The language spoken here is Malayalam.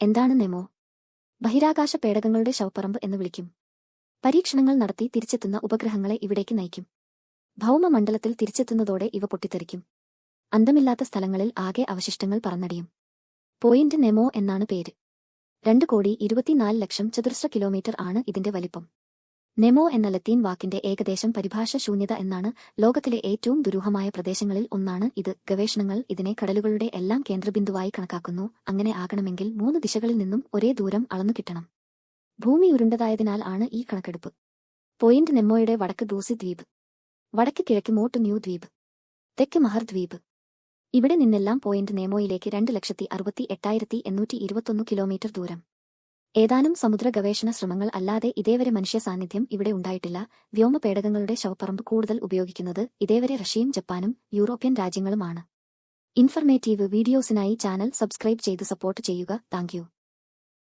എന്താണ് നെമോ? ബഹിരാകാശ പേടകങ്ങളുടെ ശവപ്പറമ്പ് എന്ന് വിളിക്കും. പരീക്ഷണങ്ങൾ നടത്തി തിരിച്ചെത്തുന്ന ഉപഗ്രഹങ്ങളെ ഇവിടേക്ക് നയിക്കും. ഭൗമമണ്ഡലത്തിൽ തിരിച്ചെത്തുന്നതോടെ ഇവ പൊട്ടിത്തെറിക്കും. അന്തമില്ലാത്ത സ്ഥലങ്ങളിൽ ആകെ അവശിഷ്ടങ്ങൾ പറന്നടിയും. പോയിന്റ് നെമോ എന്നാണ് പേര്. രണ്ട് കോടി ഇരുപത്തിനാല് ലക്ഷം ചതുരശ്ര കിലോമീറ്റർ ആണ് ഇതിന്റെ വലിപ്പം. നെമോ എന്ന ലത്തീൻ വാക്കിന്റെ ഏകദേശം പരിഭാഷ ശൂന്യത എന്നാണ് ലോകത്തിലെ ഏറ്റവും ദുരൂഹമായ പ്രദേശങ്ങളിൽ ഒന്നാണ് ഇത്. ഗവേഷണങ്ങൾ ഇതിനെ കടലുകളുടെ എല്ലാം കേന്ദ്രബിന്ദുവായി കണക്കാക്കുന്നു. അങ്ങനെ ആകണമെങ്കിൽ മൂന്ന് ദിശകളിൽ നിന്നും ഒരേ ദൂരം അളന്നു കിട്ടണം. ഭൂമി ഉരുണ്ടതായതിനാൽ ആണ് ഈ കണക്കെടുപ്പ്. പോയിന്റ് നെമ്മോയുടെ വടക്ക് ദൂസി ദ്വീപ്. വടക്ക് കിഴക്ക് മോട്ട് ന്യൂ ദ്വീപ്. തെക്ക് മഹർ ദ്വീപ്. ഇവിടെ നിന്നെല്ലാം പോയിന്റ് നെമോയിലേക്ക് രണ്ട് ലക്ഷത്തി അറുപത്തി എട്ടായിരത്തി എണ്ണൂറ്റി ഇരുപത്തൊന്ന് കിലോമീറ്റർ ദൂരം. ഏതാനും സമുദ്ര ഗവേഷണ ശ്രമങ്ങൾ അല്ലാതെ ഇതേവരെ മനുഷ്യ സാന്നിധ്യം ഇവിടെ ഉണ്ടായിട്ടില്ല. വ്യോമ പേടകങ്ങളുടെ ശവപ്പറമ്പ് കൂടുതൽ ഉപയോഗിക്കുന്നത് ഇതേവരെ റഷ്യയും ജപ്പാനും യൂറോപ്യൻ രാജ്യങ്ങളുമാണ്. ഇൻഫർമേറ്റീവ് വീഡിയോസിനായി ചാനൽ സബ്സ്ക്രൈബ് ചെയ്ത് സപ്പോർട്ട് ചെയ്യുക. താങ്ക്